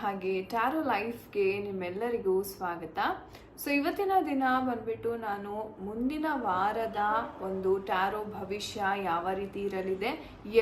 ಹಾಗೆ ಟ್ಯಾರೋ ಲೈಫ್ಗೆ ನಿಮ್ಮೆಲ್ಲರಿಗೂ ಸ್ವಾಗತ. ಸೊ ಇವತ್ತಿನ ದಿನ ಬಂದ್ಬಿಟ್ಟು ನಾನು ಮುಂದಿನ ವಾರದ ಒಂದು ಟ್ಯಾರೋ ಭವಿಷ್ಯ ಯಾವ ರೀತಿ ಇರಲಿದೆ,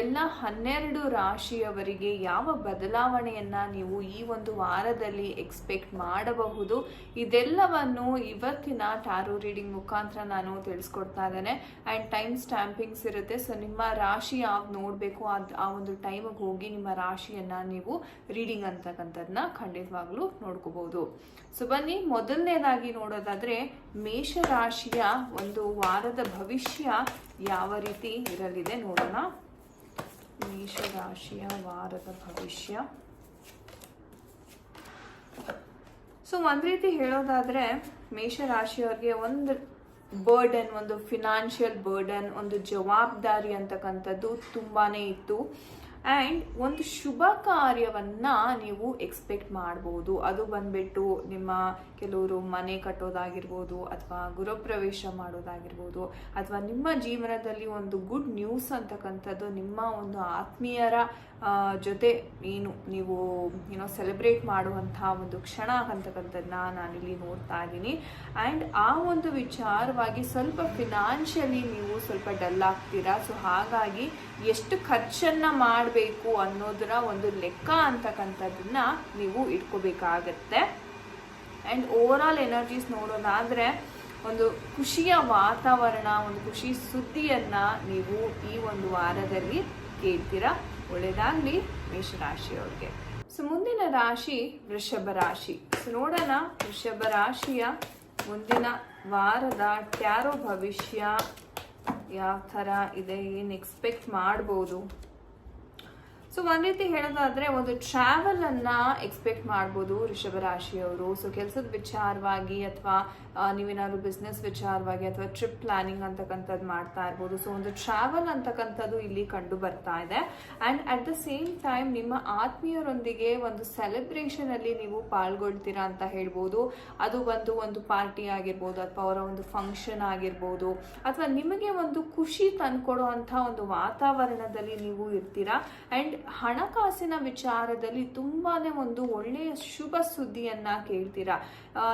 ಎಲ್ಲ ಹನ್ನೆರಡು ರಾಶಿಯವರಿಗೆ ಯಾವ ಬದಲಾವಣೆಯನ್ನ ನೀವು ಈ ಒಂದು ವಾರದಲ್ಲಿ ಎಕ್ಸ್ಪೆಕ್ಟ್ ಮಾಡಬಹುದು, ಇದೆಲ್ಲವನ್ನು ಇವತ್ತಿನ ಟ್ಯಾರೋ ರೀಡಿಂಗ್ ಮುಖಾಂತರ ನಾನು ತಿಳಿಸ್ಕೊಡ್ತಾ ಇದ್ದೇನೆ. ಆ್ಯಂಡ್ ಟೈಮ್ ಸ್ಟ್ಯಾಂಪಿಂಗ್ಸ್ ಇರುತ್ತೆ. ಸೊ ನಿಮ್ಮ ರಾಶಿ ಯಾವ್ದು ನೋಡಬೇಕು, ಅದು ಆ ಒಂದು ಟೈಮಿಗೆ ಹೋಗಿ ನಿಮ್ಮ ರಾಶಿಯನ್ನ ನೀವು ರೀಡಿಂಗ್ ಅಂತಕ್ಕಂಥದ್ದನ್ನ ಖಂಡಿತವಾಗ್ಲೂ ನೋಡ್ಕೋಬಹುದು ಸೊ ಬನ್ನಿ, ಮೊದಲನೇದಾಗಿ ನೋಡೋದಾದ್ರೆ ಮೇಷರಾಶಿಯ ಒಂದು ವಾರದ ಭವಿಷ್ಯ ಯಾವ ರೀತಿ ಇರಲಿದೆ ನೋಡೋಣ. ಮೇಷರಾಶಿಯ ವಾರದ ಭವಿಷ್ಯ. ಸೊ ಒಂದ್ ರೀತಿ ಹೇಳೋದಾದ್ರೆ ಮೇಷರಾಶಿಯವ್ರಿಗೆ ಒಂದು ಬರ್ಡನ್ ಒಂದು ಫಿನಾನ್ಷಿಯಲ್ ಬರ್ಡನ್ ಒಂದು ಜವಾಬ್ದಾರಿ ಅಂತಕ್ಕಂಥದ್ದು ತುಂಬಾನೇ ಇತ್ತು. ಆ್ಯಂಡ್ ಒಂದು ಶುಭ ಕಾರ್ಯವನ್ನು ನೀವು ಎಕ್ಸ್ಪೆಕ್ಟ್ ಮಾಡ್ಬೋದು. ಅದು ಬಂದ್ಬಿಟ್ಟು ನಿಮ್ಮ ಕೆಲವರು ಮನೆ ಕಟ್ಟೋದಾಗಿರ್ಬೋದು ಅಥವಾ ಗೃಹಪ್ರವೇಶ ಮಾಡೋದಾಗಿರ್ಬೋದು ಅಥವಾ ನಿಮ್ಮ ಜೀವನದಲ್ಲಿ ಒಂದು ಗುಡ್ ನ್ಯೂಸ್ ಅಂತಕ್ಕಂಥದ್ದು ನಿಮ್ಮ ಒಂದು ಆತ್ಮೀಯರ ಜೊತೆ ಏನು, ನೀವು ಏನೋ ಸೆಲೆಬ್ರೇಟ್ ಮಾಡುವಂತಹ ಒಂದು ಕ್ಷಣ ಅಂತಕ್ಕಂಥದ್ದನ್ನ ನಾನಿಲ್ಲಿ ನೋಡ್ತಾ ಇದ್ದೀನಿ. ಆ್ಯಂಡ್ ಆ ಒಂದು ವಿಚಾರವಾಗಿ ಸ್ವಲ್ಪ ಫಿನಾನ್ಷಿಯಲಿ ನೀವು ಸ್ವಲ್ಪ ಡಲ್ ಆಗ್ತೀರಾ? ಸೊ ಹಾಗಾಗಿ ಎಷ್ಟು ಖರ್ಚನ್ನ ಮಾಡಬೇಕು ಅನ್ನೋದರ ಒಂದು ಲೆಕ್ಕ ಅಂತಕ್ಕಂಥದ್ದನ್ನ ನೀವು ಇಟ್ಕೋಬೇಕಾಗತ್ತೆ. ಆ್ಯಂಡ್ ಓವರ್ ಆಲ್ ಎನರ್ಜೀಸ್ ನೋಡೋದಾದ್ರೆ ಒಂದು ಖುಷಿಯ ವಾತಾವರಣ, ಒಂದು ಖುಷಿ ಸುದ್ದಿಯನ್ನ ನೀವು ಈ ಒಂದು ವಾರದಲ್ಲಿ ಕೇಳ್ತೀರಾ? ಒಳ್ಳೇದಾಗ್ಲಿ ಮೇಷರಾಶಿಯವ್ರಿಗೆ. ಸೊ ಮುಂದಿನ ರಾಶಿ ವೃಷಭ ರಾಶಿ. ಸೊ ನೋಡೋಣ ವೃಷಭ ರಾಶಿಯ ಮುಂದಿನ ವಾರದ ಟ್ಯಾರೋ ಭವಿಷ್ಯ ಯಾವ ಥರ ಇದೆ, ಏನು ಎಕ್ಸ್ಪೆಕ್ಟ್ ಮಾಡ್ಬೋದು. ಸೊ ಒಂದು ರೀತಿ ಹೇಳೋದಾದ್ರೆ ಒಂದು ಟ್ರಾವೆಲನ್ನು ಎಕ್ಸ್ಪೆಕ್ಟ್ ಮಾಡ್ಬೋದು ಋಷಭ ರಾಶಿಯವರು ಸೊ ಕೆಲಸದ ವಿಚಾರವಾಗಿ ಅಥವಾ ನೀವೇನಾದ್ರು ಬಿಸ್ನೆಸ್ ವಿಚಾರವಾಗಿ ಅಥವಾ ಟ್ರಿಪ್ ಪ್ಲಾನಿಂಗ್ ಅಂತಕ್ಕಂಥದ್ದು ಮಾಡ್ತಾ ಇರ್ಬೋದು. ಸೊ ಒಂದು ಟ್ರಾವೆಲ್ ಅಂತಕ್ಕಂಥದ್ದು ಇಲ್ಲಿ ಕಂಡು ಬರ್ತಾ ಇದೆ. And at the same time ನಿಮ್ಮ ಆತ್ಮೀಯರೊಂದಿಗೆ ಒಂದು ಸೆಲೆಬ್ರೇಷನ್ ಅಲ್ಲಿ ನೀವು ಪಾಲ್ಗೊಳ್ತೀರಾ ಅಂತ ಹೇಳ್ಬೋದು. ಅದು ಒಂದು ಒಂದು ಪಾರ್ಟಿ ಆಗಿರ್ಬೋದು ಅಥವಾ ಅವರ ಒಂದು ಫಂಕ್ಷನ್ ಆಗಿರ್ಬೋದು. ಅಥವಾ ನಿಮಗೆ ಒಂದು ಖುಷಿ ತಂದುಕೊಡುವಂಥ ಒಂದು ವಾತಾವರಣದಲ್ಲಿ ನೀವು ಇರ್ತೀರಾ? ಅಂಡ್ ಹಣಕಾಸಿನ ವಿಚಾರದಲ್ಲಿ ತುಂಬಾನೇ ಒಂದು ಒಳ್ಳೆಯ ಶುಭ ಸುದ್ದಿಯನ್ನ ಕೇಳ್ತೀರಾ?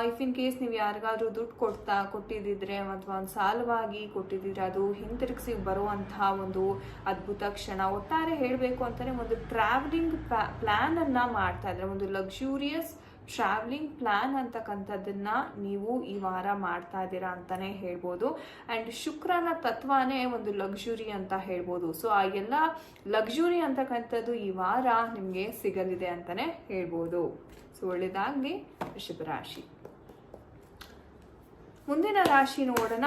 ಇಫ್ ಇನ್ ಕೇಸ್ ನೀವು ಯಾರಿಗಾದ್ರೂ ದುಡ್ಡು ಕೊಡ್ತಾ ಕೊಟ್ಟಿದ್ದಿದ್ರೆ ಅಥವಾ ಒಂದು ಸಾಲವಾಗಿ ಕೊಟ್ಟಿದ್ರೆ ಅದು ಹಿಂತಿರುಗಿಸಿ ಬರುವಂತಹ ಒಂದು ಅದ್ಭುತ ಕ್ಷಣ. ಒಟ್ಟಾರೆ ಹೇಳಬೇಕು ಅಂತಾನೆ ಒಂದು ಟ್ರಾವೆಲಿಂಗ್ ಪ್ಲಾನ್ ಅನ್ನ ಮಾಡ್ತಾ ಇದ್ರೆ ಒಂದು ಲಕ್ಸುರಿಯಸ್ ಟ್ರಾವೆಲಿಂಗ್ ಪ್ಲಾನ್ ಅಂತಕ್ಕಂಥದ್ದನ್ನ ನೀವು ಈ ವಾರ ಮಾಡ್ತಾ ಇದ್ದೀರಾ ಅಂತಾನೆ ಹೇಳ್ಬೋದು. ಅಂಡ್ ಶುಕ್ರನ ತತ್ವನೇ ಒಂದು ಲಕ್ಸುರಿ ಅಂತ ಹೇಳ್ಬೋದು. ಸೊ ಆ ಎಲ್ಲ ಲಕ್ಸುರಿ ಅಂತಕ್ಕಂಥದ್ದು ಈ ವಾರ ನಿಮಗೆ ಸಿಗಲಿದೆ ಅಂತಾನೆ ಹೇಳ್ಬೋದು. ಸೊ ಒಳ್ಳೇದಾಗ್ಲಿ ವೃಷಭ ರಾಶಿ. ಮುಂದಿನ ರಾಶಿ ನೋಡೋಣ.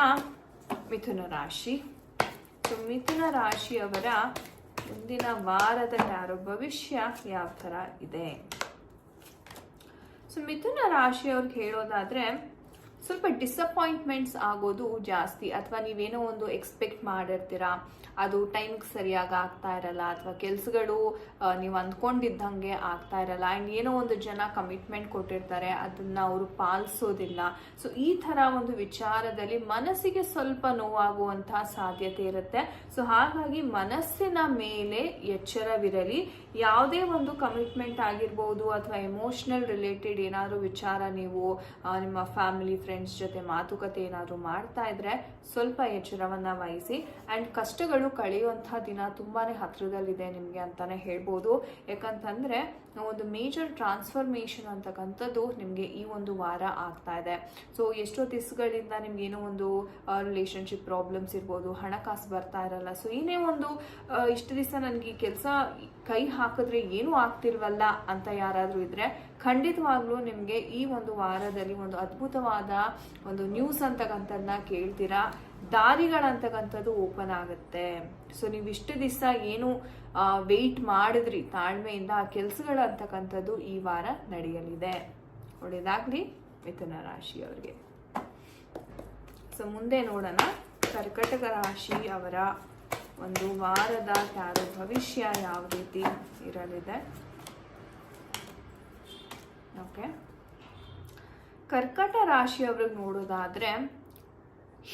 ಮಿಥುನ ರಾಶಿ. ಸೊ ಮಿಥುನ ರಾಶಿಯವರ ಮುಂದಿನ ವಾರದ ಯಾರೋ ಭವಿಷ್ಯ ಯಾವ ಥರ ಇದೆ? ಸೊ ಮಿಥುನ ರಾಶಿಯವ್ರಿಗೆ ಹೇಳೋದಾದ್ರೆ ಸ್ವಲ್ಪ ಡಿಸಪಾಯಿಂಟ್ಮೆಂಟ್ಸ್ ಆಗೋದು ಜಾಸ್ತಿ. ಅಥವಾ ನೀವೇನೋ ಒಂದು ಎಕ್ಸ್ಪೆಕ್ಟ್ ಮಾಡಿರ್ತೀರಾ. ಅದು ಟೈಮ್ಗೆ ಸರಿಯಾಗಿ ಆಗ್ತಾ ಇರಲ್ಲ. ಅಥವಾ ಕೆಲಸಗಳು ನೀವು ಅಂದ್ಕೊಂಡಿದ್ದಂಗೆ ಆಗ್ತಾ ಇರಲ್ಲ. ಆ್ಯಂಡ್ ಏನೋ ಒಂದು ಜನ ಕಮಿಟ್ಮೆಂಟ್ ಕೊಟ್ಟಿರ್ತಾರೆ. ಅದನ್ನು ಅವರು ಪಾಲಿಸೋದಿಲ್ಲ. ಸೊ ಈ ಥರ ಒಂದು ವಿಚಾರದಲ್ಲಿ ಮನಸ್ಸಿಗೆ ಸ್ವಲ್ಪ ನೋವಾಗುವಂತಹ ಸಾಧ್ಯತೆ ಇರುತ್ತೆ. ಸೊ ಹಾಗಾಗಿ ಮನಸ್ಸಿನ ಮೇಲೆ ಎಚ್ಚರವಿರಲಿ. ಯಾವುದೇ ಒಂದು ಕಮಿಟ್ಮೆಂಟ್ ಆಗಿರ್ಬೋದು ಅಥವಾ ಎಮೋಷ್ನಲ್ ರಿಲೇಟೆಡ್ ಏನಾದರೂ ವಿಚಾರ ನೀವು ನಿಮ್ಮ ಫ್ಯಾಮಿಲಿ ಫ್ರೆಂಡ್ಸ್ ಜೊತೆ ಮಾತುಕತೆ ಏನಾದರೂ ಮಾಡ್ತಾ ಇದ್ರೆ ಸ್ವಲ್ಪ ಎಚ್ಚರವನ್ನು ವಹಿಸಿ. ಆ್ಯಂಡ್ ಕಷ್ಟಗಳು ಕಳೆಯುವಂಥ ದಿನ ತುಂಬಾ ಹತ್ತಿರದಲ್ಲಿದೆ ನಿಮಗೆ ಅಂತಲೇ ಹೇಳ್ಬೋದು. ಯಾಕಂತಂದ್ರೆ ಒಂದು ಮೇಜರ್ ಟ್ರಾನ್ಸ್ಫಾರ್ಮೇಶನ್ ಅಂತಕ್ಕಂಥದ್ದು ನಿಮಗೆ ಈ ಒಂದು ವಾರ ಆಗ್ತಾ ಇದೆ. ಸೊ ಎಷ್ಟೋ ದಿವಸಗಳಿಂದ ನಿಮ್ಗೆ ಏನೋ ಒಂದು ರಿಲೇಶನ್ಶಿಪ್ ಪ್ರಾಬ್ಲಮ್ಸ್ ಇರ್ಬೋದು, ಹಣಕಾಸು ಬರ್ತಾ ಇರಲ್ಲ. ಸೊ ಏನೇ ಒಂದು ಇಷ್ಟು ದಿವಸ ನನಗೆ ಕೆಲಸ ಕೈ ಹಾಕಿದ್ರೆ ಏನೂ ಆಗ್ತಿಲ್ವಲ್ಲ ಅಂತ ಯಾರಾದರೂ ಇದ್ರೆ ಖಂಡಿತವಾಗ್ಲೂ ನಿಮಗೆ ಈ ಒಂದು ವಾರದಲ್ಲಿ ಒಂದು ಅದ್ಭುತವಾದ ಒಂದು ನ್ಯೂಸ್ ಅಂತಕ್ಕಂಥದ್ದನ್ನ ಕೇಳ್ತೀರಾ. ದಾರಿಗಳಂತಕ್ಕಂಥದ್ದು ಓಪನ್ ಆಗುತ್ತೆ. ಸೊ ನೀವು ಇಷ್ಟು ದಿವಸ ಏನು ವೆಯ್ಟ್ ಮಾಡಿದ್ರಿ ತಾಳ್ಮೆಯಿಂದ ಆ ಕೆಲಸಗಳಂತಕ್ಕಂಥದ್ದು ಈ ವಾರ ನಡೆಯಲಿದೆ. ಒಳ್ಳೇದಾಗ್ಲಿ ಮಿಥುನ ರಾಶಿಯವರಿಗೆ. ಸೊ ಮುಂದೆ ನೋಡೋಣ ಕರ್ಕಟಕ ರಾಶಿ ಅವರ ಒಂದು ವಾರದ ಯಾರು ಭವಿಷ್ಯ ಯಾವ ರೀತಿ ಇರಲಿದೆ. ಓಕೆ ಕರ್ಕಟ ರಾಶಿಯವ್ರಿಗೆ ನೋಡೋದಾದ್ರೆ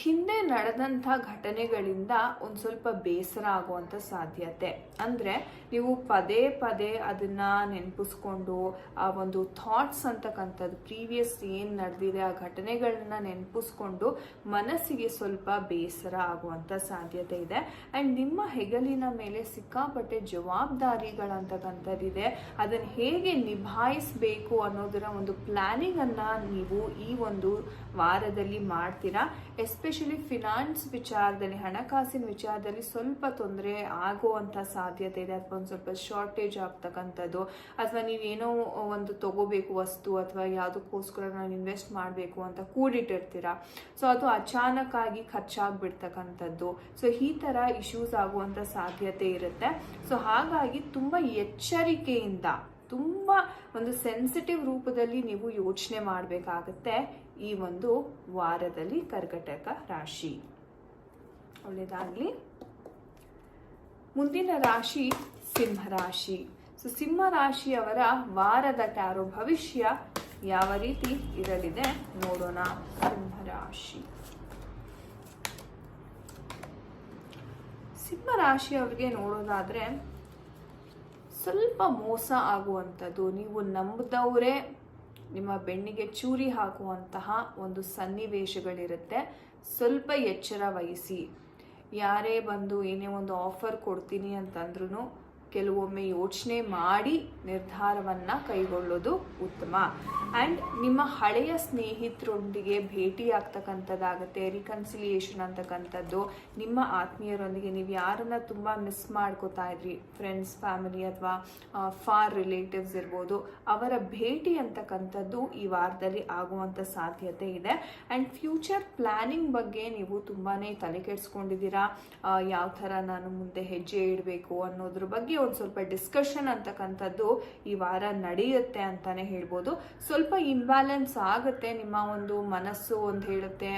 ಹಿಂದೆ ನಡೆದಂಥ ಘಟನೆಗಳಿಂದ ಒಂದು ಸ್ವಲ್ಪ ಬೇಸರ ಆಗುವಂಥ ಸಾಧ್ಯತೆ. ಅಂದರೆ ನೀವು ಪದೇ ಪದೇ ಅದನ್ನು ನೆನಪಿಸ್ಕೊಂಡು, ಆ ಒಂದು ಥಾಟ್ಸ್ ಅಂತಕ್ಕಂಥದ್ದು ಪ್ರೀವಿಯಸ್ ಏನು ನಡೆದಿದೆ, ಆ ಘಟನೆಗಳನ್ನ ನೆನಪಿಸ್ಕೊಂಡು ಮನಸ್ಸಿಗೆ ಸ್ವಲ್ಪ ಬೇಸರ ಆಗುವಂಥ ಸಾಧ್ಯತೆ ಇದೆ. ಆ್ಯಂಡ್ ನಿಮ್ಮ ಹೆಗಲಿನ ಮೇಲೆ ಸಿಕ್ಕಾಪಟ್ಟೆ ಜವಾಬ್ದಾರಿಗಳಂತಕ್ಕಂಥದ್ದಿದೆ. ಅದನ್ನು ಹೇಗೆ ನಿಭಾಯಿಸಬೇಕು ಅನ್ನೋದರ ಒಂದು ಪ್ಲ್ಯಾನಿಂಗನ್ನು ನೀವು ಈ ಒಂದು ವಾರದಲ್ಲಿ ಮಾಡ್ತೀರಾ? ಎಸ್ಪೆಷಲಿ ಫಿನಾನ್ಸ್ ವಿಚಾರದಲ್ಲಿ, ಹಣಕಾಸಿನ ವಿಚಾರದಲ್ಲಿ ಸ್ವಲ್ಪ ತೊಂದರೆ ಆಗುವಂಥ ಸಾಧ್ಯತೆ ಇದೆ. ಅಥವಾ ಒಂದು ಸ್ವಲ್ಪ ಶಾರ್ಟೇಜ್ ಆಗ್ತಕ್ಕಂಥದ್ದು. ಅಥವಾ ನೀವೇನೋ ಒಂದು ತಗೋಬೇಕು ವಸ್ತು ಅಥವಾ ಯಾವುದಕ್ಕೋಸ್ಕರ ನಾನು ಇನ್ವೆಸ್ಟ್ ಮಾಡಬೇಕು ಅಂತ ಕೂಡಿಟ್ಟಿರ್ತೀರಾ. ಸೊ ಅದು ಅಚಾನಕ್ ಆಗಿ ಖರ್ಚಾಗ್ಬಿಡ್ತಕ್ಕಂಥದ್ದು. ಸೊ ಈ ಥರ ಇಶ್ಯೂಸ್ ಆಗುವಂಥ ಸಾಧ್ಯತೆ ಇರುತ್ತೆ. ಸೊ ಹಾಗಾಗಿ ತುಂಬ ಎಚ್ಚರಿಕೆಯಿಂದ, ತುಂಬ ಒಂದು ಸೆನ್ಸಿಟಿವ್ ರೂಪದಲ್ಲಿ ನೀವು ಯೋಚನೆ ಮಾಡಬೇಕಾಗತ್ತೆ. ಈ ಒಂದು ವಾರದಲ್ಲಿ ಕರ್ಕಟಕ ರಾಶಿ. ಒಳ್ಳೆಯದಾಗಲಿ ಮುಂದಿನ ರಾಶಿ ಸಿಂಹ ರಾಶಿ. ಸೊ, ಸಿಂಹ ರಾಶಿಯವರ ವಾರದ ಟ್ಯಾರೋ ಭವಿಷ್ಯ ಯಾವ ರೀತಿ ಇರಲಿದೆ ನೋಡೋಣ. ಸಿಂಹ ರಾಶಿ. ಸಿಂಹ ರಾಶಿಯವರಿಗೆ ನೋಡೋದಾದ್ರೆ ಸ್ವಲ್ಪ ಮೋಸ ಆಗುವಂಥದ್ದು. ನೀವು ನಂಬದವರೇ ನಿಮ್ಮ ಬೆನ್ನಿಗೆ ಚೂರಿ ಹಾಕುವಂತಹ ಒಂದು ಸನ್ನಿವೇಶಗಳಿರುತ್ತೆ. ಸ್ವಲ್ಪ ಎಚ್ಚರ ವಹಿಸಿ. ಯಾರೇ ಬಂದು ಏನೇ ಒಂದು ಆಫರ್ ಕೊಡ್ತೀನಿ ಅಂತಂದ್ರೂ ಕೆಲವೊಮ್ಮೆ ಯೋಚನೆ ಮಾಡಿ ನಿರ್ಧಾರವನ್ನು ಕೈಗೊಳ್ಳೋದು ಉತ್ತಮ. ಆ್ಯಂಡ್ ನಿಮ್ಮ ಹಳೆಯ ಸ್ನೇಹಿತರೊಂದಿಗೆ ಭೇಟಿ ಆಗ್ತಕ್ಕಂಥದ್ದಾಗುತ್ತೆ ರಿಕನ್ಸಿಲಿಯೇಷನ್ ಅಂತಕ್ಕಂಥದ್ದು, ನಿಮ್ಮ ಆತ್ಮೀಯರೊಂದಿಗೆ ನೀವು ಯಾರನ್ನು ತುಂಬ ಮಿಸ್ ಮಾಡ್ಕೋತಾ ಇದ್ರಿ ಫ್ರೆಂಡ್ಸ್ ಫ್ಯಾಮಿಲಿ ಅಥವಾ ಫಾರ್ ರಿಲೇಟಿವ್ಸ್ ಇರ್ಬೋದು, ಅವರ ಭೇಟಿ ಅಂತಕ್ಕಂಥದ್ದು ಈ ವಾರದಲ್ಲಿ ಆಗುವಂಥ ಸಾಧ್ಯತೆ ಇದೆ. ಆ್ಯಂಡ್ ಫ್ಯೂಚರ್ ಪ್ಲ್ಯಾನಿಂಗ್ ಬಗ್ಗೆ ನೀವು ತುಂಬಾ ತಲೆ ಕೆಡಿಸ್ಕೊಂಡಿದ್ದೀರಾ? ಯಾವ ಥರ ನಾನು ಮುಂದೆ ಹೆಜ್ಜೆ ಇಡಬೇಕು ಅನ್ನೋದ್ರ ಬಗ್ಗೆ ಒಂದು ಸ್ವಲ್ಪ ಡಿಸ್ಕಷನ್ ಅಂತಕ್ಕಂಥದ್ದು ಈ ವಾರ ನಡೆಯುತ್ತೆ ಅಂತಾನೆ ಹೇಳ್ಬೋದು. ಸ್ವಲ್ಪ ಇಂಬ್ಯಾಲೆನ್ಸ್ ಆಗುತ್ತೆ ನಿಮ್ಮ ಒಂದು ಮನಸ್ಸು ಒಂದು ಹೇಳುತ್ತೆ.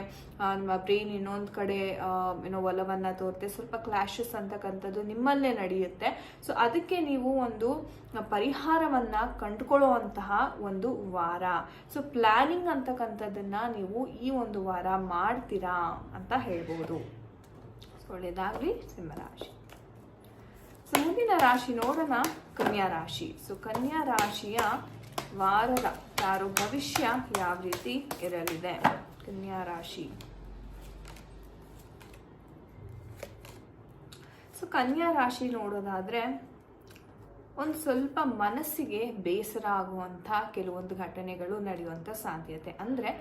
ನಿಮ್ಮ ಬ್ರೈನ್ ಇನ್ನೊಂದು ಕಡೆ ಏನೋ ಒಲವನ್ನು ತೋರುತ್ತೆ ಸ್ವಲ್ಪ ಕ್ಲಾಶಸ್ ಅಂತಕ್ಕಂಥದ್ದು ನಿಮ್ಮಲ್ಲೇ ನಡೆಯುತ್ತೆ. ಸೊ ಅದಕ್ಕೆ ನೀವು ಒಂದು ಪರಿಹಾರವನ್ನ ಕಂಡುಕೊಳ್ಳುವಂತಹ ಒಂದು ವಾರ. ಸೊ ಪ್ಲಾನಿಂಗ್ ಅಂತಕ್ಕಂಥದ್ದನ್ನ ನೀವು ಈ ಒಂದು ವಾರ ಮಾಡ್ತೀರಾ ಅಂತ ಹೇಳ್ಬೋದು. ಒಳ್ಳೆಯದಾಗಲಿ ಸಿಂಹರಾಶಿ. ಸೊ ಮುಂದಿನ ರಾಶಿ ನೋಡೋಣ. ಕನ್ಯಾ ರಾಶಿ. ಸೊ ಕನ್ಯಾ ರಾಶಿಯ ವಾರದ ಯಾರು ಭವಿಷ್ಯ ಯಾವ ರೀತಿ ಇರಲಿದೆ? ಕನ್ಯಾ ರಾಶಿ. ಸೊ ಕನ್ಯಾ ರಾಶಿ ನೋಡೋದಾದ್ರೆ ಒಂದು ಸ್ವಲ್ಪ ಮನಸ್ಸಿಗೆ ಬೇಸರ ಆಗುವಂಥ ಕೆಲವೊಂದು ಘಟನೆಗಳು ನಡೆಯುವಂಥ ಸಾಧ್ಯತೆ. ಅಂದರೆ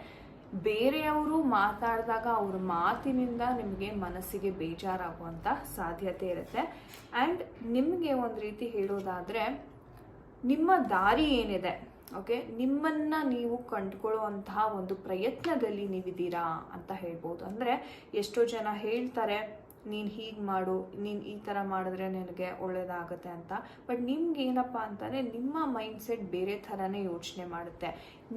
ಬೇರೆಯವರು ಮಾತಾಡಿದಾಗ ಅವ್ರ ಮಾತಿನಿಂದ ನಿಮಗೆ ಮನಸ್ಸಿಗೆ ಬೇಜಾರಾಗುವಂಥ ಸಾಧ್ಯತೆ ಇರುತ್ತೆ. ಆ್ಯಂಡ್ ನಿಮಗೆ ಒಂದು ರೀತಿ ಹೇಳೋದಾದರೆ, ನಿಮ್ಮ ದಾರಿ ಏನಿದೆ? ಓಕೆ ನಿಮ್ಮನ್ನ ನೀವು ಕಂಡುಕೊಳ್ಳುವಂತಹ ಒಂದು ಪ್ರಯತ್ನದಲ್ಲಿ ನೀವಿದ್ದೀರಾ ಅಂತ ಹೇಳ್ಬೋದು. ಅಂದರೆ ಎಷ್ಟೋ ಜನ ಹೇಳ್ತಾರೆ ನೀನು ಹೀಗೆ ಮಾಡು, ನೀನು ಈ ಥರ ಮಾಡಿದ್ರೆ ನಿನಗೆ ಒಳ್ಳೇದಾಗುತ್ತೆ ಅಂತ. ಬಟ್ ನಿಮ್ಗೆ ಏನಪ್ಪ ಅಂತಂದರೆ ನಿಮ್ಮ ಮೈಂಡ್ಸೆಟ್ ಬೇರೆ ಥರನೇ ಯೋಚನೆ ಮಾಡುತ್ತೆ.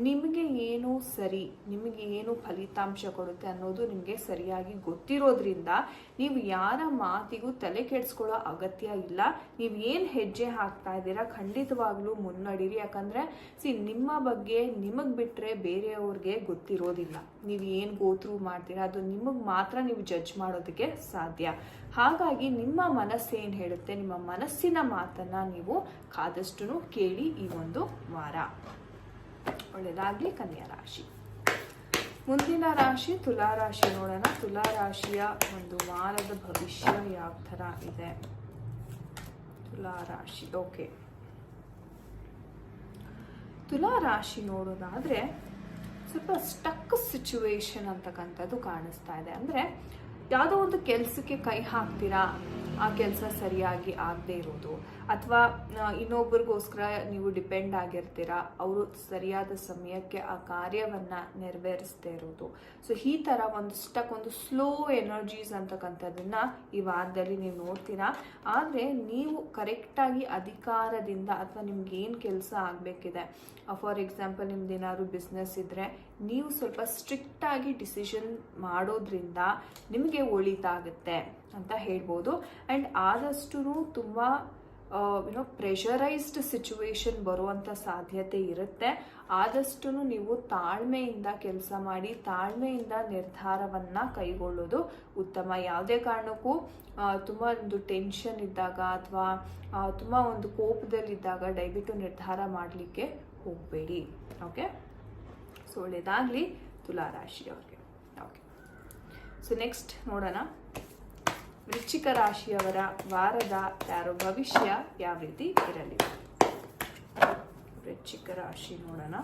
ನಿಮಗೆ ಏನು ಸರಿ, ನಿಮಗೆ ಏನು ಫಲಿತಾಂಶ ಕೊಡುತ್ತೆ ಅನ್ನೋದು ನಿಮಗೆ ಸರಿಯಾಗಿ ಗೊತ್ತಿರೋದ್ರಿಂದ ನೀವು ಯಾರ ಮಾತಿಗೂ ತಲೆ ಕೆಡಿಸ್ಕೊಳ್ಳೋ ಅಗತ್ಯ ಇಲ್ಲ. ನೀವು ಏನು ಹೆಜ್ಜೆ ಹಾಕ್ತಾ ಇದ್ದೀರಾ ಖಂಡಿತವಾಗ್ಲೂ ಮುನ್ನಡೀರಿ. ಯಾಕಂದರೆ ಸಿ ನಿಮ್ಮ ಬಗ್ಗೆ ನಿಮಗೆ ಬಿಟ್ಟರೆ ಬೇರೆಯವ್ರಿಗೆ ಗೊತ್ತಿರೋದಿಲ್ಲ. ನೀವು ಏನು ಗೋತ್ರೂ ಮಾಡ್ತೀರಾ, ಅದು ನಿಮಗೆ ಮಾತ್ರ ನೀವು ಜಡ್ಜ್ ಮಾಡೋದಕ್ಕೆ ಸಾಧ್ಯ. ಹಾಗಾಗಿ ನಿಮ್ಮ ಮನಸ್ಸೇನು ಹೇಳುತ್ತೆ, ನಿಮ್ಮ ಮನಸ್ಸಿನ ಮಾತನ್ನು ನೀವು ಕಾದಷ್ಟು ಕೇಳಿ ಈ ಒಂದು ವಾರ. ಒಳ್ಳೆಯದಾಗಲಿ ಕನ್ಯಾ ರಾಶಿ. ಮುಂದಿನ ರಾಶಿ ತುಲಾ ರಾಶಿ ನೋಡೋಣ ತುಲಾ ರಾಶಿಯ ಒಂದು ವಾರದ ಭವಿಷ್ಯ ಯಾವ ಥರ ಇದೆ? ತುಲಾ ರಾಶಿ ಓಕೆ. ತುಲಾ ರಾಶಿ ನೋಡೋದಾದ್ರೆ ಸ್ವಲ್ಪ ಸ್ಟಕ್ ಸಿಚುವೇಶನ್ ಅಂತಕ್ಕಂಥದ್ದು ಕಾಣಿಸ್ತಾ ಇದೆ. ಅಂದರೆ ಯಾವುದೋ ಒಂದು ಕೆಲಸಕ್ಕೆ ಕೈ ಹಾಕ್ತೀರಾ? ಆ ಕೆಲಸ ಸರಿಯಾಗಿ ಆಗದೆ ಇರೋದು. ಅಥವಾ ಇನ್ನೊಬ್ರಿಗೋಸ್ಕರ ನೀವು ಡಿಪೆಂಡ್ ಆಗಿರ್ತೀರಾ, ಅವರು ಸರಿಯಾದ ಸಮಯಕ್ಕೆ ಆ ಕಾರ್ಯವನ್ನು ನೆರವೇರಿಸದೇ ಇರೋದು. ಸೊ ಈ ಥರ ಒಂದು ಸ್ಲೋ ಎನರ್ಜೀಸ್ ಅಂತಕ್ಕಂಥದ್ದನ್ನು ಈ ವಾರದಲ್ಲಿ ನೀವು ನೋಡ್ತೀರಾ. ಆದರೆ, ನೀವು ಕರೆಕ್ಟಾಗಿ ಅಧಿಕಾರದಿಂದ ಅಥವಾ ನಿಮ್ಗೆ ಏನು ಕೆಲಸ ಆಗಬೇಕಿದೆ ಫಾರ್ ಎಕ್ಸಾಂಪಲ್ ನಿಮ್ದು ಏನಾದ್ರು ಬಿಸ್ನೆಸ್ ಇದ್ದರೆ ನೀವು ಸ್ವಲ್ಪ ಸ್ಟ್ರಿಕ್ಟಾಗಿ ಡಿಸಿಷನ್ ಮಾಡೋದ್ರಿಂದ ನಿಮಗೆ ಒಳಿತಾಗುತ್ತೆ ಅಂತ ಹೇಳ್ಬೋದು. ಆ್ಯಂಡ್ ಆದಷ್ಟು ತುಂಬ ಯುನೋ ಪ್ರೆಷರೈಸ್ಡ್ ಸಿಚುವೇಶನ್ ಬರುವಂಥ ಸಾಧ್ಯತೆ ಇರುತ್ತೆ. ಆದಷ್ಟು ನೀವು ತಾಳ್ಮೆಯಿಂದ ಕೆಲಸ ಮಾಡಿ, ತಾಳ್ಮೆಯಿಂದ ನಿರ್ಧಾರವನ್ನು ಕೈಗೊಳ್ಳೋದು ಉತ್ತಮ. ಯಾವುದೇ ಕಾರಣಕ್ಕೂ ತುಂಬ ಒಂದು ಟೆನ್ಷನ್ ಇದ್ದಾಗ ಅಥವಾ ತುಂಬ ಒಂದು ಕೋಪದಲ್ಲಿದ್ದಾಗ ದಯವಿಟ್ಟು ನಿರ್ಧಾರ ಮಾಡಲಿಕ್ಕೆ ಹೋಗಬೇಡಿ. ಓಕೆ ಸೊ ಒಳ್ಳೆಯದಾಗಲಿ ತುಲಾರಾಶಿಯವ್ರಿಗೆ. ಓಕೆ ಸೊ ನೆಕ್ಸ್ಟ್ ನೋಡೋಣ. ವೃಶ್ಚಿಕ ರಾಶಿಯವರ ವಾರದ ಯಾರೋ? ಭವಿಷ್ಯ ಯಾವ ರೀತಿ ಇರಲಿ? ವೃಶ್ಚಿಕ ರಾಶಿ ನೋಡೋಣ.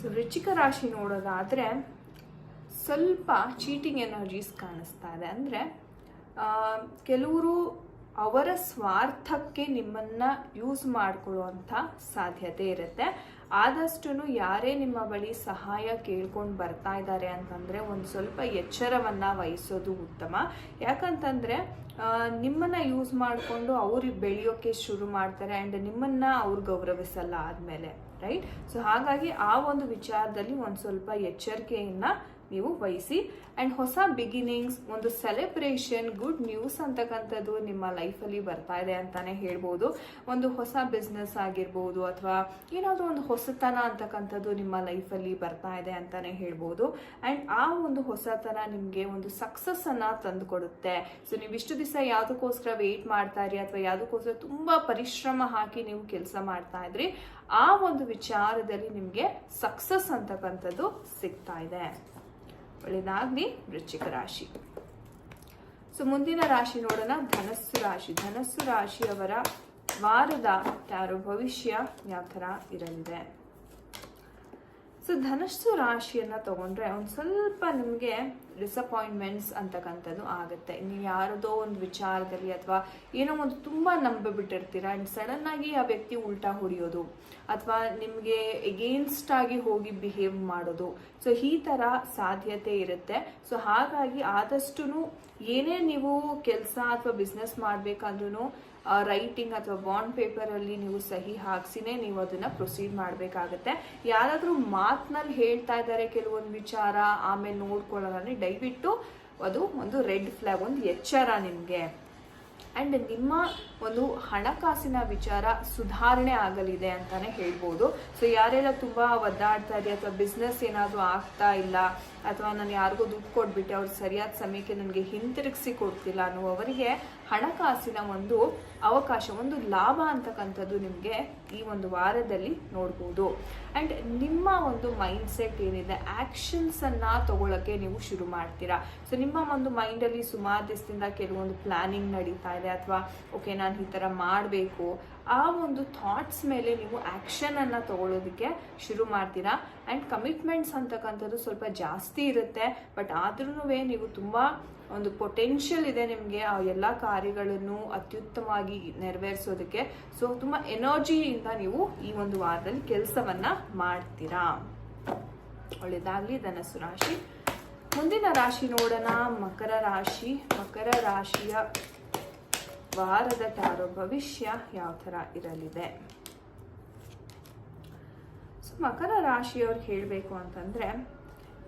ಸೊ ವೃಶ್ಚಿಕ ರಾಶಿ ನೋಡೋದಾದ್ರೆ ಸ್ವಲ್ಪ ಚೀಟಿಂಗ್ ಎನರ್ಜೀಸ್ ಕಾಣಿಸ್ತಾ ಇದೆ. ಅಂದರೆ ಕೆಲವರು ಅವರ ಸ್ವಾರ್ಥಕ್ಕೆ ನಿಮ್ಮನ್ನ ಯೂಸ್ ಮಾಡ್ಕೊಳ್ಳುವಂಥ ಸಾಧ್ಯತೆ ಇರುತ್ತೆ. ಆದಷ್ಟು ಯಾರೇ ನಿಮ್ಮ ಬಳಿ ಸಹಾಯ ಕೇಳ್ಕೊಂಡು ಬರ್ತಾ ಇದ್ದಾರೆ ಅಂತಂದರೆ ಒಂದು ಸ್ವಲ್ಪ ಎಚ್ಚರವನ್ನು ವಹಿಸೋದು ಉತ್ತಮ. ಯಾಕಂತಂದರೆ ನಿಮ್ಮನ್ನು ಯೂಸ್ ಮಾಡಿಕೊಂಡು ಅವ್ರಿಗೆ ಬೆಳೆಯೋಕ್ಕೆ ಶುರು ಮಾಡ್ತಾರೆ ಆ್ಯಂಡ್ ನಿಮ್ಮನ್ನು ಅವ್ರು ಗೌರವಿಸಲ್ಲ ಆದಮೇಲೆ ರೈಟ್ ಸೊ ಹಾಗಾಗಿ ಆ ಒಂದು ವಿಚಾರದಲ್ಲಿ ಒಂದು ಸ್ವಲ್ಪ ಎಚ್ಚರಿಕೆಯನ್ನು ನೀವು ವಹಿಸಿ. ಆ್ಯಂಡ್ ಹೊಸ ಬಿಗಿನಿಂಗ್ಸ್ ಒಂದು ಸೆಲೆಬ್ರೇಷನ್ ಗುಡ್ ನ್ಯೂಸ್ ಅಂತಕ್ಕಂಥದ್ದು ನಿಮ್ಮ ಲೈಫಲ್ಲಿ ಬರ್ತಾ ಇದೆ ಅಂತಾನೆ ಹೇಳ್ಬೋದು. ಒಂದು ಹೊಸ ಬಿಸ್ನೆಸ್ ಆಗಿರ್ಬೋದು ಅಥವಾ ಏನಾದರೂ ಒಂದು ಹೊಸತನ ಅಂತಕ್ಕಂಥದ್ದು ನಿಮ್ಮ ಲೈಫಲ್ಲಿ ಬರ್ತಾ ಇದೆ ಅಂತಾನೆ ಹೇಳ್ಬೋದು. ಆ್ಯಂಡ್ ಆ ಒಂದು ಹೊಸತನ ನಿಮಗೆ ಒಂದು ಸಕ್ಸಸ್ಸನ್ನು ತಂದು ಕೊಡುತ್ತೆ ಸೊ ನೀವು ಇಷ್ಟು ದಿವಸ ಯಾವುದಕ್ಕೋಸ್ಕರ ವೆಯ್ಟ್ ಮಾಡ್ತಾ ಇರಿ ಅಥವಾ ಯಾವುದಕ್ಕೋಸ್ಕರ ತುಂಬ ಪರಿಶ್ರಮ ಹಾಕಿ ನೀವು ಕೆಲಸ ಮಾಡ್ತಾ ಇದ್ರಿ, ಆ ಒಂದು ವಿಚಾರದಲ್ಲಿ ನಿಮಗೆ ಸಕ್ಸಸ್ ಅಂತಕ್ಕಂಥದ್ದು ಸಿಗ್ತಾ ಇದೆ. ಒಳ್ಳೆಯದಾಗಲಿ ವೃಶ್ಚಿಕ ರಾಶಿ. ಸೊ ಮುಂದಿನ ರಾಶಿ ನೋಡೋಣ, ಧನಸ್ಸು ರಾಶಿ. ಧನಸ್ಸು ರಾಶಿಯವರ ವಾರದ ಯಾರು ಭವಿಷ್ಯ ಯಾವ ಥರ ಇರಲಿದೆ. ಸೊ ಧನಸ್ಸು ರಾಶಿಯನ್ನು ತಗೊಂಡ್ರೆ ಒಂದು ಸ್ವಲ್ಪ ನಿಮಗೆ ಡಿಸಪಾಯಿಂಟ್ಮೆಂಟ್ಸ್ ಅಂತಕ್ಕಂಥದ್ದು ಆಗುತ್ತೆ. ನೀವು ಯಾರದೋ ಒಂದು ವಿಚಾರದಲ್ಲಿ ಅಥವಾ ಏನೋ ಒಂದು ತುಂಬ ನಂಬಿಬಿಟ್ಟಿರ್ತೀರ ಆ್ಯಂಡ್ ಸಡನ್ ಆಗಿ ಆ ವ್ಯಕ್ತಿ ಉಲ್ಟಾ ಹೊಡೆಯೋದು ಅಥವಾ ನಿಮಗೆ ಎಗೇನ್ಸ್ಟ್ ಆಗಿ ಹೋಗಿ ಬಿಹೇವ್ ಮಾಡೋದು. ಸೊ ಈ ಥರ ಸಾಧ್ಯತೆ ಇರುತ್ತೆ. ಸೊ ಹಾಗಾಗಿ ಆದಷ್ಟು ಏನೇ ನೀವು ಕೆಲಸ ಅಥವಾ ಬಿಸ್ನೆಸ್ ಮಾಡಬೇಕಾದ್ರೂ ರೈಟಿಂಗ್ ಅಥವಾ ಬಾಂಡ್ ಪೇಪರಲ್ಲಿ ನೀವು ಸಹಿ ಹಾಕ್ಸಿನೇ ನೀವು ಅದನ್ನ ಪ್ರೊಸೀಡ್ ಮಾಡಬೇಕಾಗತ್ತೆ. ಯಾರಾದರೂ ಮಾತಿನಲ್ಲಿ ಹೇಳ್ತಾ ಇದ್ದಾರೆ ಕೆಲವೊಂದು ವಿಚಾರ, ಆಮೇಲೆ ನೋಡ್ಕೊಳ್ಳೋದ್ರೆ ದಯವಿಟ್ಟು ಅದು ಒಂದು ರೆಡ್ ಫ್ಲಾಗ್ ಒಂದು ಎಚ್ಚರ ನಿಮಗೆ. ಆ್ಯಂಡ್ ನಿಮ್ಮ ಒಂದು ಹಣಕಾಸಿನ ವಿಚಾರ ಸುಧಾರಣೆ ಆಗಲಿದೆ ಅಂತಾನೆ ಹೇಳ್ಬೋದು. ಸೊ ಯಾರೆಲ್ಲ ತುಂಬ ಒದ್ದಾಡ್ತಾ ಇದೆ ಅಥವಾ ಬಿಸ್ನೆಸ್ ಏನಾದರೂ ಆಗ್ತಾ ಇಲ್ಲ ಅಥವಾ ನಾನು ಯಾರಿಗೂ ದುಡ್ಡು ಕೊಟ್ಬಿಟ್ಟೆ ಅವ್ರು ಸರಿಯಾದ ಸಮಯಕ್ಕೆ ನನಗೆ ಹಿಂತಿರುಗಿಸಿ ಕೊಡ್ತಿಲ್ಲ ಅನ್ನುವವರಿಗೆ ಹಣಕಾಸಿನ ಒಂದು ಅವಕಾಶ, ಒಂದು ಲಾಭ ಅಂತಕ್ಕಂಥದ್ದು ನಿಮಗೆ ಈ ಒಂದು ವಾರದಲ್ಲಿ ನೋಡ್ಬೋದು. ಆ್ಯಂಡ್ ನಿಮ್ಮ ಒಂದು ಮೈಂಡ್ ಸೆಟ್ ಏನಿದೆ ಆ್ಯಕ್ಷನ್ಸನ್ನು ತಗೊಳ್ಳೋಕ್ಕೆ ನೀವು ಶುರು ಮಾಡ್ತೀರಾ? ಸೊ ನಿಮ್ಮ ಒಂದು ಮೈಂಡಲ್ಲಿ ಸುಮಾರು ದಿವಸದಿಂದ ಕೆಲವೊಂದು ಪ್ಲಾನಿಂಗ್ ನಡೀತಾ ಇದೆ. ಅಥವಾ, ಓಕೆ, ನಾನು ಈ ಥರ ಮಾಡಬೇಕು. ಆ ಒಂದು ಥಾಟ್ಸ್ ಮೇಲೆ ನೀವು ಆ್ಯಕ್ಷನನ್ನು ತಗೊಳ್ಳೋದಕ್ಕೆ ಶುರು ಮಾಡ್ತೀರಾ? ಆ್ಯಂಡ್ ಕಮಿಟ್ಮೆಂಟ್ಸ್ ಅಂತಕ್ಕಂಥದ್ದು ಸ್ವಲ್ಪ ಜಾಸ್ತಿ ಇರುತ್ತೆ. ಬಟ್ ಆದ್ರೂ ನೀವು ತುಂಬ ಒಂದು ಪೊಟೆನ್ಷಿಯಲ್ ಇದೆ ನಿಮಗೆ ಆ ಎಲ್ಲ ಕಾರ್ಯಗಳನ್ನು ಅತ್ಯುತ್ತಮವಾಗಿ ನೆರವೇರಿಸೋದಕ್ಕೆ. ಸೊ ತುಂಬ ಎನರ್ಜಿಯಿಂದ ನೀವು ಈ ಒಂದು ವಾರದಲ್ಲಿ ಕೆಲಸವನ್ನ ಮಾಡ್ತೀರಾ? ಒಳ್ಳೆಯದಾಗಲಿ ಧನಸ್ಸು ರಾಶಿ. ಮುಂದಿನ ರಾಶಿ ನೋಡೋಣ. ಮಕರ ರಾಶಿ. ಮಕರ ರಾಶಿಯ ವಾರದ ಟಾರೋ ಭವಿಷ್ಯ ಯಾವ ಥರ ಇರಲಿದೆ? ಸೊ, ಮಕರ ರಾಶಿಯವ್ರಿಗೆ ಹೇಳಬೇಕು ಅಂತಂದರೆ,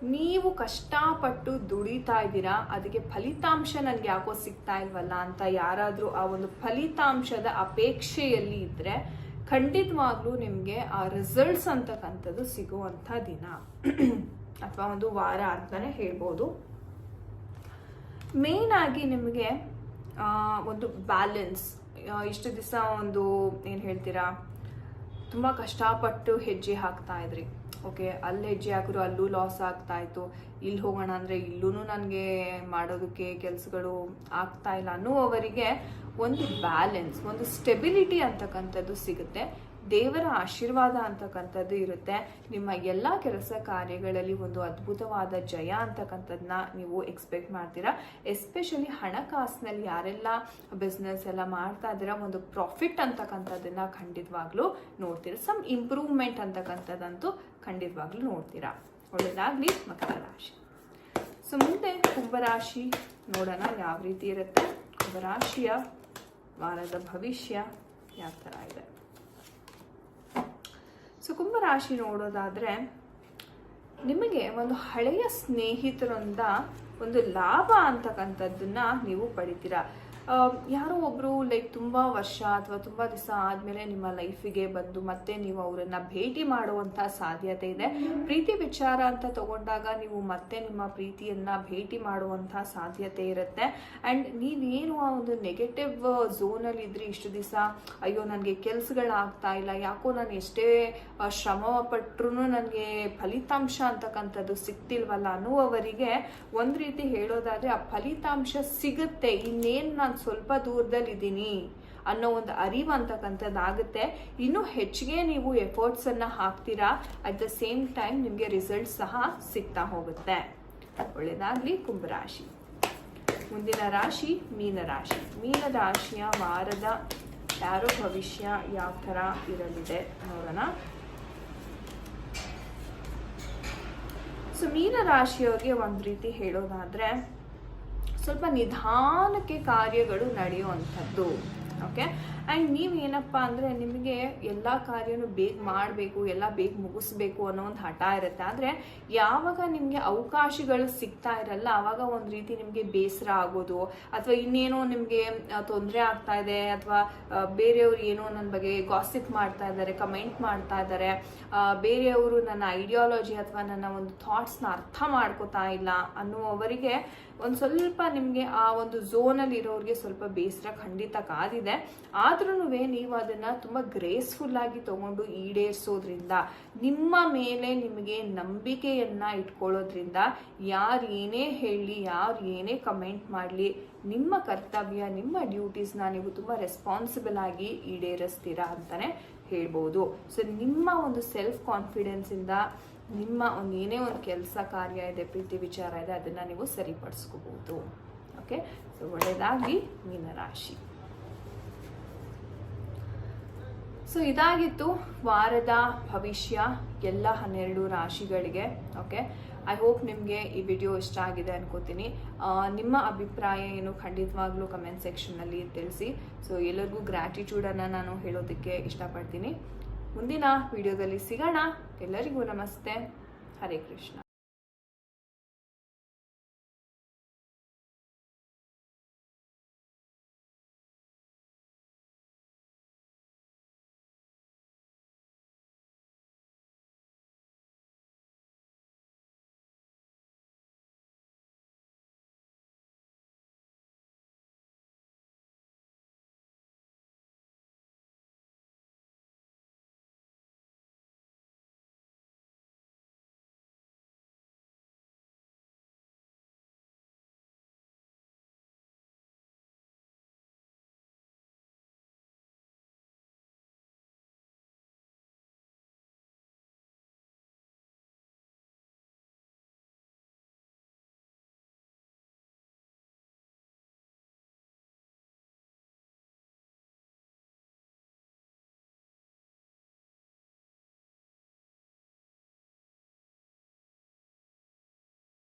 ನೀವು ಕಷ್ಟಪಟ್ಟು ದುಡಿತಾ ಇದ್ದೀರಾ, ಅದಕ್ಕೆ ಫಲಿತಾಂಶ ನನಗೆ ಯಾಕೋ ಸಿಗ್ತಾ ಇಲ್ವಲ್ಲ ಅಂತ ಯಾರಾದರೂ ಆ ಒಂದು ಫಲಿತಾಂಶದ ಅಪೇಕ್ಷೆಯಲ್ಲಿ ಇದ್ದರೆ ಖಂಡಿತವಾಗ್ಲೂ ನಿಮಗೆ ಆ ರಿಸಲ್ಟ್ಸ್ ಅಂತಕ್ಕಂಥದ್ದು ಸಿಗುವಂಥ ದಿನ. ಅಥವಾ ಒಂದು ವಾರ ಅಂತಲೇ ಹೇಳ್ಬೋದು. ಮೇನ್ ಆಗಿ ನಿಮಗೆ ಒಂದು ಬ್ಯಾಲೆನ್ಸ್ ಇಷ್ಟು ದಿವಸ ಒಂದು, ಏನು ಹೇಳ್ತೀರಾ, ತುಂಬ ಕಷ್ಟಪಟ್ಟು ಹೆಜ್ಜೆ ಹಾಕ್ತಾ ಇದ್ರಿ. ಓಕೆ ಅಲ್ಲಿ ಹೆಜ್ಜೆ ಹಾಕಿದ್ರು, ಅಲ್ಲೂ ಲಾಸ್ ಆಗ್ತಾಯಿತ್ತು ಇಲ್ಲಿ ಹೋಗೋಣ ಅಂದರೆ ಇಲ್ಲೂ ನನಗೆ ಮಾಡೋದಕ್ಕೆ ಕೆಲಸಗಳು ಆಗ್ತಾ ಇಲ್ಲ ಅನ್ನೋವರಿಗೆ ಒಂದು ಬ್ಯಾಲೆನ್ಸ್ ಒಂದು ಸ್ಟೆಬಿಲಿಟಿ ಅಂತಕ್ಕಂಥದ್ದು ಸಿಗುತ್ತೆ. ದೇವರ ಆಶೀರ್ವಾದ ಅಂತಕ್ಕಂಥದ್ದು ಇರುತ್ತೆ. ನಿಮ್ಮ ಎಲ್ಲ ಕೆಲಸ ಕಾರ್ಯಗಳಲ್ಲಿ ಒಂದು ಅದ್ಭುತವಾದ ಜಯ ಅಂತಕ್ಕಂಥದ್ದನ್ನ ನೀವು ಎಕ್ಸ್ಪೆಕ್ಟ್ ಮಾಡ್ತೀರಾ. ಎಸ್ಪೆಷಲಿ ಹಣಕಾಸಿನಲ್ಲಿ ಯಾರೆಲ್ಲ ಬಿಸ್ನೆಸ್ ಎಲ್ಲ ಮಾಡ್ತಾ ಇದ್ದೀರಾ, ಒಂದು ಪ್ರಾಫಿಟ್ ಅಂತಕ್ಕಂಥದ್ದನ್ನ ಖಂಡಿತವಾಗ್ಲೂ ನೋಡ್ತೀರಾ. ಸಮ್ ಇಂಪ್ರೂವ್ಮೆಂಟ್ ಅಂತಕ್ಕಂಥದ್ದಂತೂ ಖಂಡಿತವಾಗ್ಲೂ ನೋಡ್ತೀರಾ. ಒಳ್ಳೆಯದಾಗಲಿ ಮಕರ ರಾಶಿ. ಸೊ ಮುಂದೆ ಕುಂಭರಾಶಿ ನೋಡೋಣ ಯಾವ ರೀತಿ ಇರುತ್ತೆ. ಕುಂಭರಾಶಿಯ ವಾರದ ಭವಿಷ್ಯ ಯಾವ ಥರ ಇದೆ. ಸೊ ಕುಂಭರಾಶಿ ನೋಡೋದಾದರೆ ನಿಮಗೆ ಒಂದು ಹಳೆಯ ಸ್ನೇಹಿತರಿಂದ ಒಂದು ಲಾಭ ಅಂತಕ್ಕಂಥದ್ದನ್ನ ನೀವು ಪಡಿತೀರಾ? ಯಾರೋ ಒಬ್ರು ಲೈಕ್ ತುಂಬಾ ವರ್ಷ ಅಥವಾ ತುಂಬಾ ದಿವಸ ಆದ್ಮೇಲೆ ನಿಮ್ಮ ಲೈಫಿಗೆ ಬಂದು ಮತ್ತೆ ನೀವು ಅವರನ್ನ ಭೇಟಿ ಮಾಡುವಂತ ಸಾಧ್ಯತೆ ಇದೆ. ಪ್ರೀತಿ ವಿಚಾರ ಅಂತ ತಗೊಂಡಾಗ ನೀವು ಮತ್ತೆ ನಿಮ್ಮ ಪ್ರೀತಿಯನ್ನ ಭೇಟಿ ಮಾಡುವಂತ ಸಾಧ್ಯತೆ ಇರುತ್ತೆ. ಅಂಡ್ ನೀವೇನು ಆ ಒಂದು ನೆಗೆಟಿವ್ ಝೋನ್ ಅಲ್ಲಿ ಇದ್ರಿ ಇಷ್ಟು ದಿವಸ? ಅಯ್ಯೋ, ನನಗೆ ಕೆಲ್ಸಗಳಾಗ್ತಾ ಇಲ್ಲ. ಯಾಕೋ ನಾನು ಎಷ್ಟೇ ಶ್ರಮ ಪಟ್ರು ನನಗೆ ಫಲಿತಾಂಶ ಅಂತಕ್ಕಂಥದ್ದು ಸಿಗ್ತಿಲ್ವಲ್ಲ ಅನ್ನುವವರಿಗೆ ಒಂದು ರೀತಿ ಹೇಳೋದಾದ್ರೆ ಆ ಫಲಿತಾಂಶ ಸಿಗುತ್ತೆ. ಇನ್ನೇನು ನಾನು ಸ್ವಲ್ಪ ದೂರದಲ್ಲಿ ಇದ್ದೀನಿ ಅನ್ನೋ ಒಂದು ಅರಿವು ಅಂತಕ್ಕಂಥದ್ದಾಗುತ್ತೆ. ಇನ್ನೂ ಹೆಚ್ಚಿಗೆ ನೀವು ಎಫರ್ಟ್ಸ್ ಅನ್ನ ಹಾಕ್ತೀರಾ ಅಟ್ ದ ಸೇಮ್ ಟೈಮ್ ನಿಮಗೆ ರಿಸಲ್ಟ್ ಸಹ ಸಿಗ್ತಾ ಹೋಗುತ್ತೆ. ಒಳ್ಳೇದಾಗ್ಲಿ ಕುಂಭರಾಶಿ. ಮುಂದಿನ ರಾಶಿ ಮೀನರಾಶಿ ಮೀನರಾಶಿಯ ವಾರದ ಯಾರೋ ಭವಿಷ್ಯ ಯಾವ ಥರ ಇರಲಿದೆ ನೋಡೋಣ. ಸೊ ಮೀನರಾಶಿಯವರಿಗೆ ಒಂದು ರೀತಿ ಹೇಳೋದಾದ್ರೆ ಸ್ವಲ್ಪ ನಿಧಾನಕ್ಕೆ ಕಾರ್ಯಗಳು ನಡೆಯುವಂಥದ್ದು ಓಕೆ ಆ್ಯಂಡ್ ನೀವು ಏನಪ್ಪ ಅಂದರೆ ನಿಮಗೆ ಎಲ್ಲ ಕಾರ್ಯನೂ ಬೇಗ ಮಾಡಬೇಕು, ಎಲ್ಲ ಬೇಗ ಮುಗಿಸ್ಬೇಕು ಅನ್ನೋ ಒಂದು ಹಠ ಇರುತ್ತೆ. ಆದರೆ ಯಾವಾಗ ನಿಮಗೆ ಅವಕಾಶಗಳು ಸಿಗ್ತಾ ಇರಲ್ಲ ಆವಾಗ ಒಂದು ರೀತಿ ನಿಮಗೆ ಬೇಸರ ಆಗೋದು, ಅಥವಾ ಇನ್ನೇನೋ ನಿಮಗೆ ತೊಂದರೆ ಆಗ್ತಾ ಇದೆ, ಅಥವಾ ಬೇರೆಯವರು ಏನೋ ನನ್ನ ಬಗ್ಗೆ ಗಾಸಿಪ್ ಮಾಡ್ತಾ ಇದ್ದಾರೆ ಕಮೆಂಟ್ ಮಾಡ್ತಾ ಇದ್ದಾರೆ ಬೇರೆಯವರು ನನ್ನ ಐಡಿಯಾಲಜಿ ಅಥವಾ ನನ್ನ ಒಂದು ಥಾಟ್ಸ್ನ ಅರ್ಥ ಮಾಡ್ಕೋತಾ ಇಲ್ಲ ಅನ್ನುವವರಿಗೆ ಒಂದು ಸ್ವಲ್ಪ ನಿಮಗೆ ಆ ಒಂದು ಝೋನಲ್ಲಿ ಇರೋರಿಗೆ ಸ್ವಲ್ಪ ಬೇಸರ ಖಂಡಿತ ಕಾದಿದೆ. ಆದ್ರೂ ನೀವು ಅದನ್ನ ತುಂಬ ಗ್ರೇಸ್ಫುಲ್ ಆಗಿ ತಗೊಂಡು ಈಡೇರಿಸೋದ್ರಿಂದ, ನಿಮ್ಮ ಮೇಲೆ ನಿಮಗೆ ನಂಬಿಕೆಯನ್ನ ಇಟ್ಕೊಳ್ಳೋದ್ರಿಂದ ಯಾರು ಏನೇ ಹೇಳಿ, ಯಾರು ಏನೇ ಕಮೆಂಟ್ ಮಾಡಲಿ, ನಿಮ್ಮ ಕರ್ತವ್ಯ, ನಿಮ್ಮ ಡ್ಯೂಟೀಸ್ನ ನೀವು ತುಂಬ ರೆಸ್ಪಾನ್ಸಿಬಲ್ ಆಗಿ ಈಡೇರಿಸ್ತೀರಾ ಅಂತಾನೆ ಹೇಳ್ಬೋದು. ಸೊ ನಿಮ್ಮ ಒಂದು ಸೆಲ್ಫ್ ಕಾನ್ಫಿಡೆನ್ಸಿಂದ ನಿಮ್ಮ ಒಂದು ಏನೇ ಒಂದು ಕೆಲಸ ಕಾರ್ಯ ಇದೆ, ಪ್ರೀತಿ ವಿಚಾರ ಇದೆ, ಅದನ್ನು ನೀವು ಸರಿಪಡಿಸ್ಕೋಬಹುದು ಓಕೆ ಸೊ ಒಳ್ಳೆಯದಾಗಿ ಮೀನರಾಶಿ. ಸೊ ಇದಾಗಿತ್ತು ವಾರದ ಭವಿಷ್ಯ ಎಲ್ಲ ಹನ್ನೆರಡು ರಾಶಿಗಳಿಗೆ ಓಕೆ ಐ ಹೋಪ್ ನಿಮಗೆ ಈ ವಿಡಿಯೋ ಇಷ್ಟ ಆಗಿದೆ ಅನ್ಕೋತೀನಿ. ನಿಮ್ಮ ಅಭಿಪ್ರಾಯ ಏನು ಖಂಡಿತವಾಗ್ಲೂ ಕಮೆಂಟ್ ಸೆಕ್ಷನ್ನಲ್ಲಿ ತಿಳಿಸಿ. ಸೊ ಎಲ್ಲರಿಗೂ ಗ್ರ್ಯಾಟಿಟ್ಯೂಡನ್ನು ನಾನು ಹೇಳೋದಕ್ಕೆ ಇಷ್ಟಪಡ್ತೀನಿ. ಮುಂದಿನ ವಿಡಿಯೋದಲ್ಲಿ ಸಿಗೋಣ. ಎಲ್ಲರಿಗೂ ನಮಸ್ತೆ. ಹರೇ ಕೃಷ್ಣ.